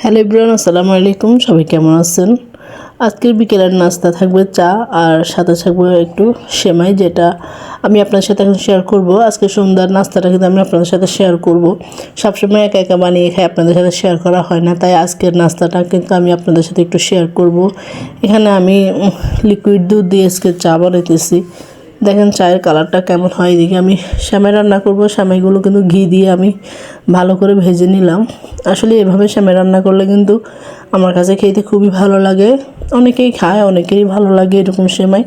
Hello Ibran আসসালামু আলাইকুম। সবাই কেমন আছেন? আজকের বিকেলের নাস্তা থাকবে চা আর সাথে থাকবে একটু সেমাই, যেটা আমি আপনার সাথে এখন শেয়ার করব। আজকে সন্ধ্যার নাস্তাটা কিন্তু আমি আপনাদের সাথে শেয়ার করব। সবসময় একা একা বানিয়ে খাই, আপনাদের সাথে শেয়ার করা হয় না, তাই আজকের নাস্তাটা কিন্তু আমি আপনাদের সাথে একটু শেয়ার করব। এখানে আমি লিকুইড দুধ দিয়ে আজকে চা বানাইতেছি। দেখেন চায়ের কালারটা কেমন হয়, এদিকে আমি শ্যামাই রান্না করব শ্যামাইগুলো কিন্তু ঘি দিয়ে আমি ভালো করে ভেজে নিলাম। আসলে এভাবে শ্যামাই রান্না করলে কিন্তু আমার কাছে খেতে খুবই ভালো লাগে। অনেকেই খায়, অনেকেরই ভালো লাগে এরকম সেমাই।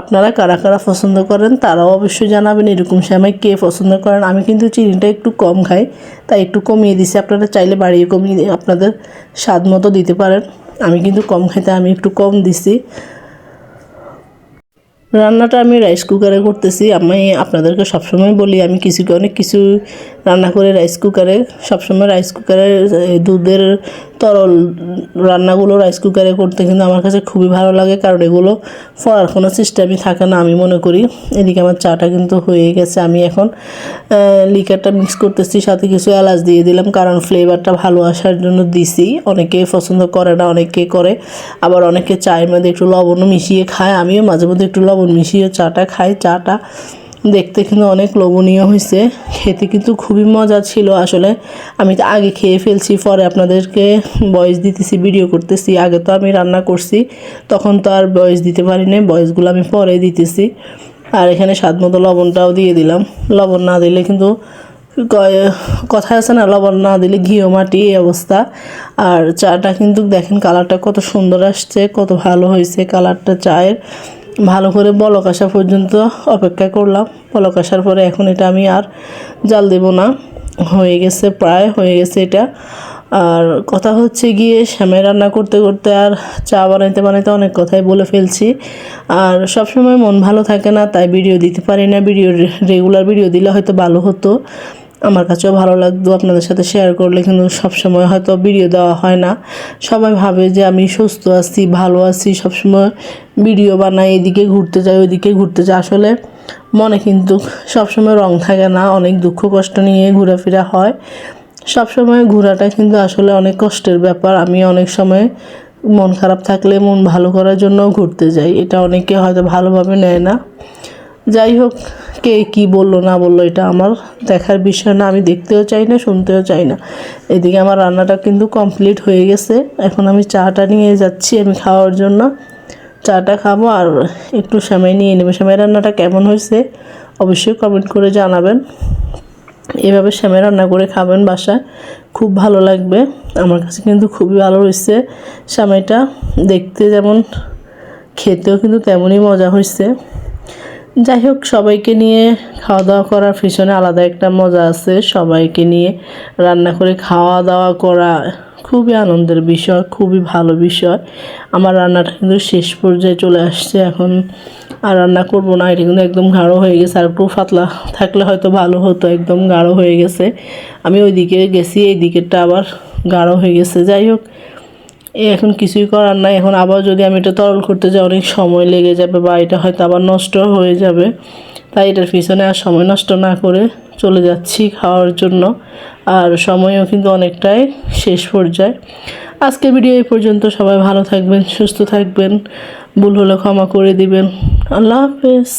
আপনারা কারা কারা পছন্দ করেন, তারাও অবশ্যই জানাবেন এরকম সেমাই কে পছন্দ করেন। আমি কিন্তু চিনিটা একটু কম খাই, তাই একটু কমিয়ে দিছি। আপনারা চাইলে বাড়িয়ে কমিয়ে আপনাদের স্বাদ মতো দিতে পারেন। আমি কিন্তু কম খাইতে, আমি একটু কম দিছি। রান্নাটা আমি রাইস কুকারে করতেছি। আমি আপনাদেরকে সবসময় বলি, আমি কিছু অনেক কিছু রান্না করে রাইস কুকারে সবসময় রাইস কুকারে দুধের তরল রান্নাগুলো রাইস কুকারে করতে কিন্তু আমার কাছে খুবই ভালো লাগে, কারণ এগুলো ফরার কোনো সিস্টেমই থাকে না, আমি মনে করি। এদিকে আমার চাটা কিন্তু হয়ে গেছে, আমি এখন লিকারটা মিক্স করতেছি, সাথে কিছু এলাচ দিয়ে দিলাম, কারণ ফ্লেভারটা ভালো আসার জন্য দিছি। অনেকে পছন্দ করে না, অনেকে করে, আবার অনেকে চায়ের মধ্যে একটু লবণও মিশিয়ে খায়, আমিও মাঝে মধ্যে একটু লবণ মিশিয়ে চাটা খাই, চাটা দেখতে কিন্তু অনেক লোভনীয় হয়েছে। খেতে কিন্তু খুবই মজা ছিল আসলে। আমি তো আগে খেয়ে ফেলছি, পরে আপনাদেরকে বয়স দিতেছি ভিডিও করতেছি। আগে তো আমি রান্না করছি, তখন তো আর বয়স দিতে পারি পারিনি বয়সগুলো আমি পরে দিতেছি। আর এখানে স্বাদ মতো লবণটাও দিয়ে দিলাম। লবণ না দিলে কিন্তু কথা আছে না, লবণ না দিলে ঘিও মাটি, এই অবস্থা। আর চাটা কিন্তু দেখেন কালারটা কত সুন্দর আসছে, কত ভালো হয়েছে কালারটা চায়ের। ভালো করে বলক আসা পর্যন্ত অপেক্ষা করলাম। বলক আসার পরে এখন এটা আমি আর জাল দেব না। হয়ে গেছে প্রায়, হয়ে গেছে এটা। আর কথা হচ্ছে গিয়ে শ্যামাই রান্না করতে করতে আর চা বানাইতে বানাইতে অনেক কথাই বলে ফেলছি। আর সবসময় মন ভালো থাকে না, তাই ভিডিও দিতে পারি না। ভিডিও রেগুলার ভিডিও দিলে হয়তো ভালো হতো। আমার কাছেও ভালো লাগতো আপনাদের সাথে শেয়ার করলে, কিন্তু সবসময় হয়তো ভিডিও দেওয়া হয় না। সবাই ভাবে যে আমি সুস্থ আছি, ভালো আছি, সবসময় ভিডিও বানাই, এদিকে ঘুরতে যাই ওইদিকে ঘুরতে যাই। আসলে মনে কিন্তু সবসময় রং থাকে না, অনেক দুঃখ কষ্ট নিয়ে ঘোরাফেরা হয়। সবসময় ঘোরাটা কিন্তু আসলে অনেক কষ্টের ব্যাপার। আমি অনেক সময় মন খারাপ থাকলে মন ভালো করার জন্য ঘুরতে যাই। এটা অনেকে হয়তো ভালোভাবে নেয় না। যাই হোক কে কি বলল, না বলল, এটা আমার দেখার বিষয় না, আমি দেখতেও চাই না, শুনতেও চাই না। এদিকে আমার রান্নাটা কিন্তু কমপ্লিট হয়ে গেছে। এখন আমি চাটা নিয়ে যাচ্ছি, আমি খাওয়ার জন্য। চাটা খাব আর একটু সময় নিয়ে নেব। সময় রান্নাটা কেমন হয়েছে অবশ্যই কমেন্ট করে জানাবেন। এভাবে শ্যামে রান্না করে খাবেন বাসায়, খুব ভালো লাগবে। আমার কাছে কিন্তু খুবই ভালো হয়েছে শ্যামাইটা দেখতে যেমন, খেতেও কিন্তু তেমনই মজা হয়েছে। যাই হোক, সবাইকে নিয়ে খাওয়া দাওয়া করার পিছনে আলাদা একটা মজা আছে। সবাইকে নিয়ে রান্না করে খাওয়া দাওয়া করা খুবই আনন্দের বিষয়, খুবই ভালো বিষয়। আমার রান্নাটা কিন্তু শেষ পর্যায়ে চলে আসছে এখন। আর রান্না করব না, এটা কিন্তু একদম গাঢ় হয়ে গেছে। আর একটু পাতলা থাকলে হয়তো ভালো হতো, একদম গাঢ় হয়ে গেছে। আমি ওই দিকে গেছি এই দিকেরটা আবার গাঢ় হয়ে গেছে। যাই হোক এখন কিছুই করার নাই। এখন আবার যদি আমি এটা তরল করতে যাই, অনেক সময় লেগে যাবে বা এটা হয়তো আবার নষ্ট হয়ে যাবে। তাই এটার পিছনে আর সময় নষ্ট না করে চলে যাচ্ছি খাওয়ার জন্য। আর সময়ও কিন্তু অনেকটাই শেষ পর্যায়ে। আজকের ভিডিও এই পর্যন্ত। সবাই ভালো থাকবেন, সুস্থ থাকবেন। ভুল হলে ক্ষমা করে দিবেন। আল্লাহ হাফেজ।